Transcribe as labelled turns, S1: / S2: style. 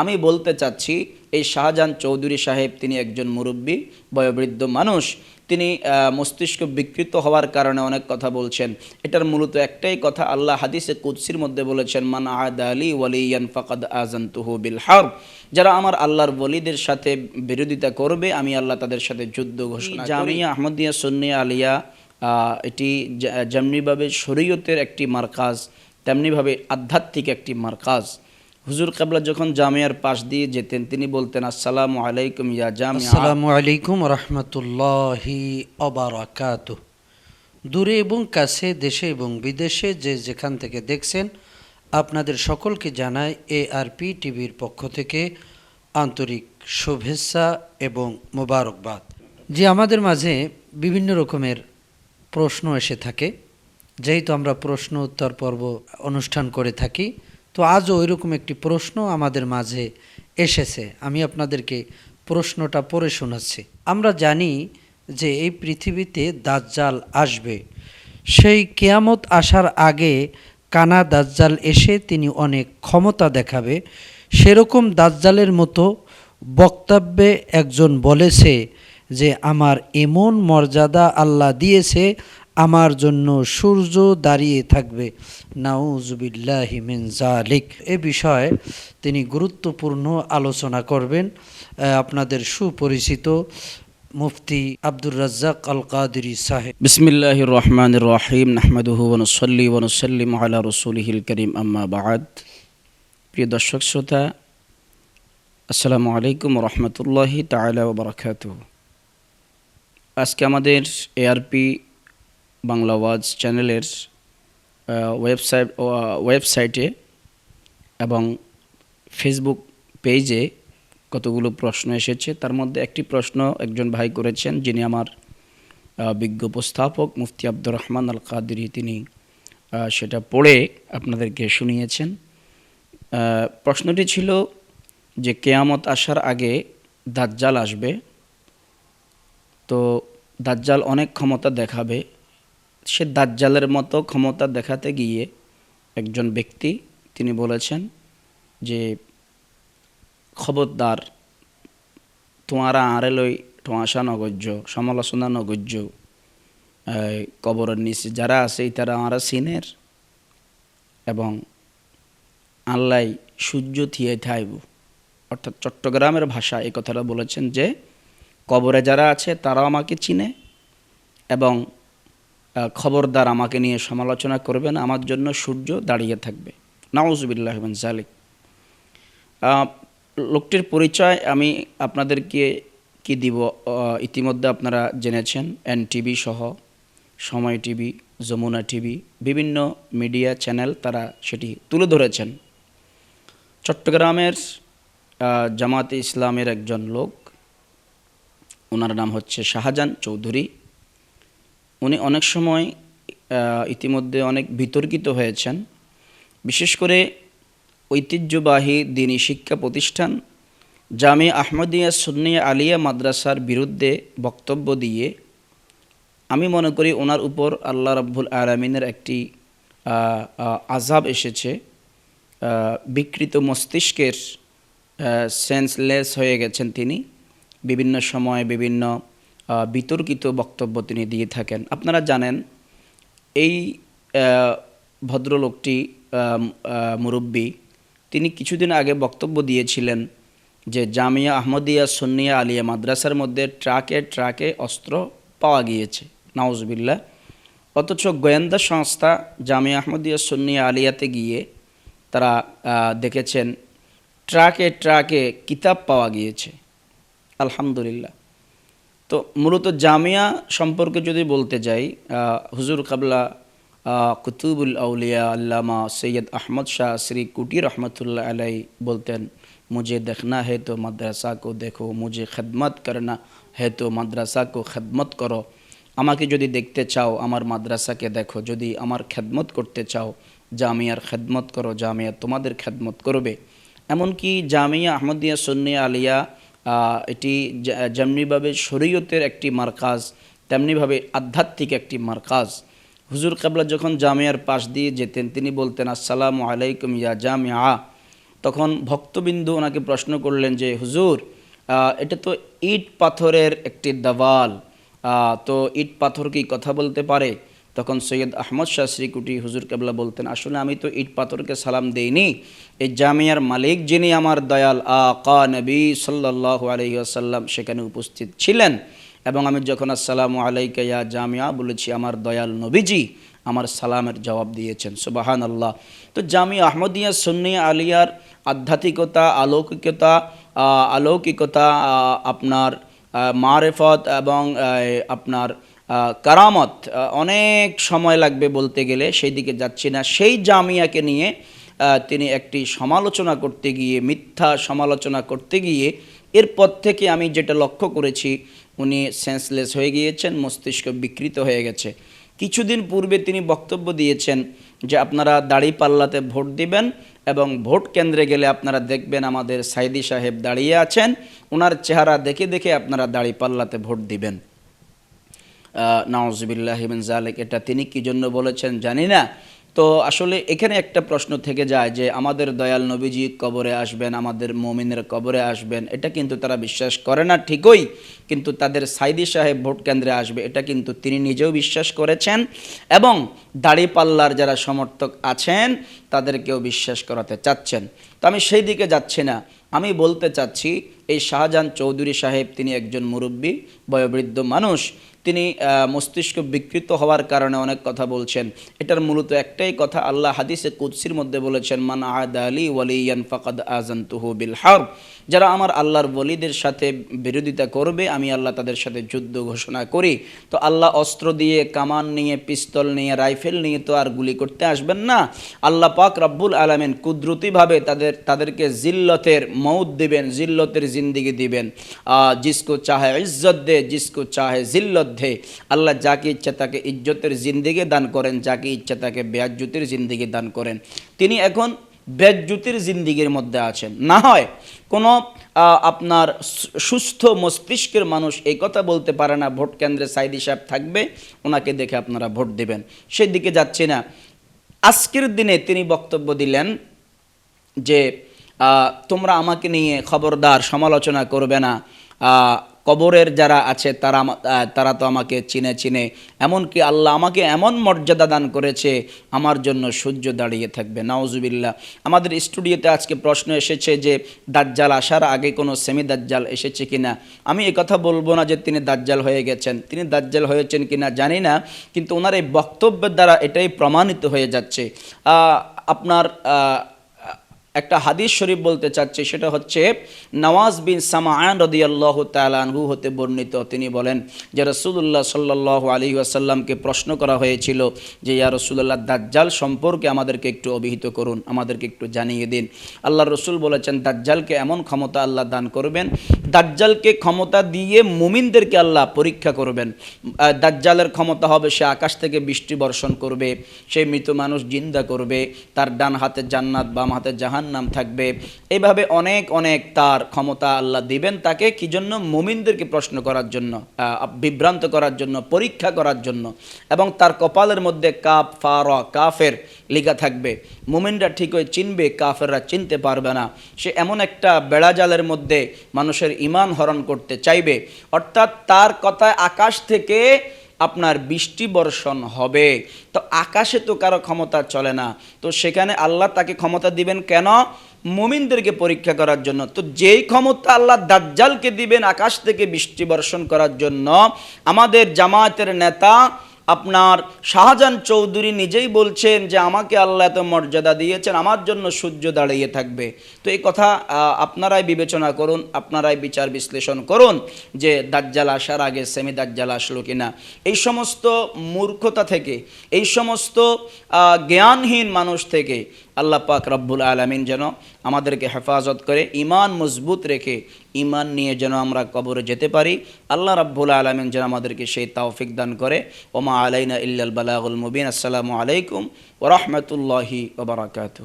S1: আমি বলতে চাচ্ছি, এই শাহজাহান চৌধুরী সাহেব তিনি একজন মুরব্বী, বয়োবৃদ্ধ মানুষ। তিনি মস্তিষ্ক বিকৃত হওয়ার কারণে অনেক কথা বলছেন। এটার মূলত একটাই কথা, আল্লাহ হাদিসে কুৎসির মধ্যে বলেছেন, মান আদ আলী ওয়ালিয়ান ফাকাদ আজান্তুহু বিল হারব যারা আমার আল্লাহর বলিদের সাথে বিরোধিতা করবে, আমি আল্লাহ তাদের সাথে যুদ্ধ ঘোষণা। জামিয়া আহমদিয়া সুন্নিয়া আলিয়া এটি যেমনিভাবে শরীয়তের একটি মার্কাজ, তেমনিভাবে আধ্যাত্মিক একটি মার্কাজ। হুজুর কাবলা যখন জামিয়ার পাশ দিয়ে যেতেন, তিনি বলতেন, আসসালামু আলাইকুম ইয়া জামিয়া।
S2: আসসালামু আলাইকুম রহমতুল্লাহি অবরাকাত দূরে এবং কাছে, দেশে এবং বিদেশে যে যেখান থেকে দেখছেন, আপনাদের সকলকে জানাই পি টিভির পক্ষ থেকে আন্তরিক শুভেচ্ছা এবং মোবারকবাদ। যে আমাদের মাঝে বিভিন্ন রকমের প্রশ্ন এসে থাকে। যেহেতু আমরা প্রশ্ন উত্তর পর্ব অনুষ্ঠান করে থাকি তো আজও ওইরকম একটি প্রশ্ন আমাদের মাঝে এসেছে। আমি আপনাদেরকে প্রশ্নটা পড়ে শোনাচ্ছি। আমরা জানি যে এই পৃথিবীতে দাজ্জাল আসবে। সেই কেয়ামত আসার আগে কানা দাজ্জাল এসে তিনি অনেক ক্ষমতা দেখাবে। সেরকম দাজ্জালের মতো বক্তব্যে একজন বলেছে যে, আমার এমন মর্যাদা আল্লাহ দিয়েছে আমার জন্য সূর্য দাঁড়িয়ে থাকবে। নাউজুবিল্লাহি মিন জালিক এ বিষয়ে তিনি গুরুত্বপূর্ণ আলোচনা করবেন। আপনাদের সুপরিচিত মুফতি আব্দুর রাজ্জাক আল কাদিরি সাহেব।
S1: বিসমিল্লাহ রহমান রহিম। নাহমাদুহু ওনসল্লি ওনসল্লিম আলা রসুলহিল করিম। আম্মা বাদ। প্রিয় দর্শক শ্রোতা, আসসালামু আলাইকুম রহমতুল্লাহি তালা বারাকাত আজকে আমাদের এআরপি বাংলা ওয়াজ চ্যানেলের ওয়েবসাইট ওয়েবসাইটে এবং ফেসবুক পেজে কতগুলো প্রশ্ন এসেছে। তার মধ্যে একটি প্রশ্ন একজন ভাই করেছেন যিনি আমার বিজ্ঞ উপস্থাপক মুফতি আব্দুর রহমান আল কাদিরি তিনি সেটা পড়ে আপনাদেরকে শুনিয়েছেন। প্রশ্নটি ছিল যে কেয়ামত আসার আগে দাজ্জাল আসবে। তো দাজ্জাল অনেক ক্ষমতা দেখাবে। সে দাজ্জালের মতো ক্ষমতা দেখাতে গিয়ে একজন ব্যক্তি তিনি বলেছেন যে, খবরদার, তোমারা আরে লই ঠোঁয়াশা নগজ্য সমালোচনা নগজ্য কবরের নিচে যারা আছে তারা আমরা সিনের এবং আল্লাহ সূর্য থিয়ে থাইব। অর্থাৎ চট্টগ্রামের ভাষা এই কথাটা বলেছেন যে, কবরে যারা আছে তারাও আমাকে চিনে এবং খবরদার আমাকে নিয়ে সমালোচনা করবেন আমার জন্য সূর্য দাঁড়িয়ে থাকবে। নাউজুবিল্লাহ জালিক লোকটির পরিচয় আমি আপনাদেরকে কি দিব ইতিমধ্যে আপনারা জেনেছেন এন টিভি সহ, সময় টিভি, যমুনা টিভি, বিভিন্ন মিডিয়া চ্যানেল তারা সেটি তুলে ধরেছেন। চট্টগ্রামের জামাতে ইসলামের একজন লোক, ওনার নাম হচ্ছে শাহজাহান চৌধুরী। উনি অনেক সময় ইতিমধ্যে অনেক বিতর্কিত হয়েছেন। বিশেষ করে ঐতিহ্যবাহী দিনী শিক্ষা প্রতিষ্ঠান জামি আহমদিয়া সুন্নিয়া আলিয়া মাদ্রাসার বিরুদ্ধে বক্তব্য দিয়ে আমি মনে করি ওনার উপর আল্লাহ রাব্বুল আলমিনের একটি আজাব এসেছে। বিকৃত মস্তিষ্কের সেন্সলেস হয়ে গেছেন তিনি। বিভিন্ন সময়ে বিভিন্ন বিতর্কিত বক্তব্য তিনি দিয়ে থাকেন। আপনারা জানেন, এই ভদ্রলোকটি মুরব্বী, তিনি কিছুদিন আগে বক্তব্য দিয়েছিলেন যে জামিয়া আহমদিয়া সুন্নিয়া আলিয়া মাদ্রাসার মধ্যে ট্রাকে ট্রাকে অস্ত্র পাওয়া গিয়েছে। নাউজবিল্লা অথচ গোয়েন্দা সংস্থা জামিয়া আহমদিয়া সুন্নিয়া আলিয়াতে গিয়ে তারা দেখেছেন, ট্রাকে ট্রাকে কিতাব পাওয়া গিয়েছে। আলহামদুলিল্লাহ। তো মূলত জামিয়া সম্পর্কে যদি বলতে যাই হুজুর কাবলা কুতুবুল আউলিয়া, আল্লামা সৈয়দ আহমদ শাহ শ্রী কুটির রহমতুল্লাহ আলাই বলতেন, মুঝে দেখনা হে তো মাদ্রাসা কো দেখো, মুঝে খেদমত করনা হে তো মাদ্রাসা কো খেদমত করো। আমাকে যদি দেখতে চাও, আমার মাদ্রাসাকে দেখো। যদি আমার খেদমত করতে চাও, জামিয়ার খেদমত করো, জামিয়া তোমাদের খেদমত করবে। এমনকি জামিয়া আহমদিয়া সন্নিয়া আলিয়া এটি যেমনিভাবে শরীয়তের একটি মার্কাজ, তেমনিভাবে আধ্যাত্মিক একটি মার্কাজ। হুজুর কাবলা যখন জামিয়ার পাশ দিয়ে যেতেন, তিনি বলতেন, আসসালামু আলাইকুম ইয়া জামিয়া। তখন ভক্তবিন্দু ওনাকে প্রশ্ন করলেন যে, হুজুর এটা তো ইট পাথরের একটি দেওয়াল। তো ইট পাথর কি কথা বলতে পারে? তখন সৈয়দ আহমদ শাহ শ্রীকুটি হুজুর কেবলা বলতেন, আসলে আমি তো ইট পাথরকে সালাম দেইনি। এই জামিয়ার মালিক যিনি আমার দয়াল, আকা নবী সাল্লাহ আলহিহাসাল্লাম সেখানে উপস্থিত ছিলেন। এবং আমি যখন আসসালামু আলাইকা জামিয়া বলেছি, আমার দয়াল নবীজি আমার সালামের জবাব দিয়েছেন। সুবাহান আল্লাহ তো জামিয়া আহমদিয়া সুন্নিয়া আলিয়ার আধ্যাত্মিকতা, আলৌকিকতা আলৌকিকতা আপনার মারেফত এবং আপনার কারামত অনেক সময় লাগবে বলতে গেলে সেই দিকে যাচ্ছি না। সেই জামিয়াকে নিয়ে তিনি একটি সমালোচনা করতে গিয়ে, মিথ্যা সমালোচনা করতে গিয়ে, এরপর থেকে আমি যেটা লক্ষ্য করেছি, উনি সেন্সলেস হয়ে গিয়েছেন, মস্তিষ্ক বিকৃত হয়ে গেছে। কিছুদিন পূর্বে তিনি বক্তব্য দিয়েছেন যে, আপনারা দাড়ি পাল্লাতে ভোট দিবেন এবং ভোট কেন্দ্রে গেলে আপনারা দেখবেন আমাদের সাইদি সাহেব দাঁড়িয়ে আছেন। ওনার চেহারা দেখে দেখে আপনারা দাড়ি পাল্লাতে ভোট দিবেন। নওয়াজবিল্লাহিবিন জালেক এটা তিনি কি জন্য বলেছেন জানি না। তো আসলে এখানে একটা প্রশ্ন থেকে যায় যে আমাদের দয়াল নবীজি কবরে আসবেন, আমাদের মমিনের কবরে আসবেন, এটা কিন্তু তারা বিশ্বাস করে না ঠিকই, কিন্তু তাদের সাইদি সাহেব ভোট কেন্দ্রে আসবে, এটা কিন্তু তিনি নিজেও বিশ্বাস করেছেন এবং দাড়িপাল্লার যারা সমর্থক আছেন, তাদেরকেও বিশ্বাস করাতে চাচ্ছেন। তো আমি সেই দিকে যাচ্ছি না, আমি বলতে চাচ্ছি, এই শাহজাহান চৌধুরী সাহেব তিনি একজন মুরব্বী, বয়োবৃদ্ধ মানুষ তিনি মস্তিষ্ক বিকৃত হওয়ার কারণে অনেক কথা বলছেন। এটার মূলত একটাই কথা আল্লাহ হাদিসে কুৎসির মধ্যে বলেছেন, মান আদ আলী ওয়ালিয়ান ফাকাদ আজান্তুহু বিল হার। যারা আমার আল্লাহর বলিদের সাথে বিরোধিতা করবে, আমি আল্লাহ তাদের সাথে যুদ্ধ ঘোষণা করি। তো আল্লাহ অস্ত্র দিয়ে, কামান নিয়ে, পিস্তল নিয়ে, রাইফেল নিয়ে তো আর গুলি করতে আসবেন না। আল্লাহ পাক রব্বুল আলমেন কুদরতিভাবে তাদের, তাদেরকে জিল্লতের মৌত দিবেন, জিল্লতের জিন্দিগি দিবেন। জিসকো চাহে ইজ্জত দে, জিসকো চাহে জিল্লত দে আল্লাহ যাকে ইচ্ছা তাকে ইজ্জতের জিন্দিগি দান করেন, যাকে ইচ্ছা তাকে বেয়াজ্জুতির জিন্দিগি দান করেন। তিনি এখন বেজ্জুতির জিন্দিগির মধ্যে আছেন। না হয় কোনো আপনার সুস্থ মস্তিষ্কের মানুষ এই কথা বলতে পারে না, ভোট কেন্দ্রে সাইদি সাহেব থাকবে, ওনাকে দেখে আপনারা ভোট দেবেন। সেই দিকে যাচ্ছি না। আজকের দিনে তিনি বক্তব্য দিলেন যে তোমরা আমাকে নিয়ে খবরদার, সমালোচনা করবে না। কবরের যারা আছে, তারা তারা তো আমাকে চিনে চিনে। এমনকি আল্লাহ আমাকে এমন মর্যাদা দান করেছে, আমার জন্য সূর্য দাঁড়িয়ে থাকবে। নাওজুবিল্লাহ আমাদের স্টুডিওতে আজকে প্রশ্ন এসেছে যে, দাজ্জাল আসার আগে কোনো সেমি দাজ্জাল এসেছে কিনা? আমি কথা বলব না যে তিনি দাজ্জাল হয়ে গেছেন। তিনি দাজ্জাল হয়েছেন কিনা জানি না, কিন্তু ওনার এই বক্তব্যের দ্বারা এটাই প্রমাণিত হয়ে যাচ্ছে। আপনার একটা হাদিস শরীফ বলতে চাচ্ছি, সেটা হচ্ছে নওয়াজ বিন সামান রদিয়াল্লাহ তালানহু হতে বর্ণিত। তিনি বলেন যে রসুল্লাহ সাল্লাহ আলী আসাল্লামকে প্রশ্ন করা হয়েছিল যে, ইয়া রসুল্লাহ দাজ্জাল সম্পর্কে আমাদেরকে একটু অভিহিত করুন, আমাদেরকে একটু জানিয়ে দিন। আল্লাহ রসুল বলেছেন, দাজ্জালকে এমন ক্ষমতা আল্লাহ দান করবেন, দাজ্জালকে ক্ষমতা দিয়ে মুমিনদেরকে আল্লাহ পরীক্ষা করবেন। দাজ্জালের ক্ষমতা হবে, সে আকাশ থেকে বৃষ্টি বর্ষণ করবে, সে মৃত মানুষ জিন্দা করবে, তার ডান হাতে জান্নাত, বাম হাতে জাহান্নাম থাকবে। এইভাবে অনেক অনেক তার ক্ষমতা আল্লাহ দিবেন তাকে কি জন্য? মুমিনদেরকে প্রশ্ন করার জন্য বিভ্রান্ত করার জন্য, পরীক্ষা করার জন্য। এবং তার কপালের মধ্যে কাপ ফা কাফের লেখা থাকবে। মুমিনরা ঠিকই চিনবে, কাফেররা চিনতে পারবে না। সে এমন একটা বেড়াজালের মধ্যে মানুষের ইমান হরণ করতে চাইবে। অর্থাৎ তার কথায় আকাশ থেকে আপনার বৃষ্টি বর্ষণ হবে। তো আকাশে তো কারও ক্ষমতা চলে না। তো সেখানে আল্লাহ তাকে ক্ষমতা দিবেন কেন? মুমিনদেরকে পরীক্ষা করার জন্য। তো যেই ক্ষমতা আল্লাহ দাজ্জালকে দিবেন আকাশ থেকে বৃষ্টি বর্ষণ করার জন্য, আমাদের জামায়াতের নেতা আপনার শাহজাহান চৌধুরী নিজেই বলছেন যে আমাকে আল্লাহ এত মর্যাদা দিয়েছেন, আমার জন্য সূর্য দাঁড়িয়ে থাকবে। তো এই কথা আপনারাই বিবেচনা করুন, আপনারাই বিচার বিশ্লেষণ করুন যে দাজ্জাল আসার আগে সেমি দাজ্জাল আসলো কিনা। এই সমস্ত মূর্খতা থেকে, এই সমস্ত জ্ঞানহীন মানুষ থেকে আল্লাহ পাক রব্বুল আলমিন যেন আমাদেরকে হেফাজত করে ইমান মজবুত রেখে ইমান নিয়ে যেন আমরা কবরে যেতে পারি। আল্লাহ রব্বুল আলমিন যেন আমাদেরকে সেই তাওফিক দান করে। ওমা আলাইনা ইল্লাল বালাগুল মুবিন। আসসালামু আলাইকুম ওরহমতুল্লাহি ওবরাকাতুহ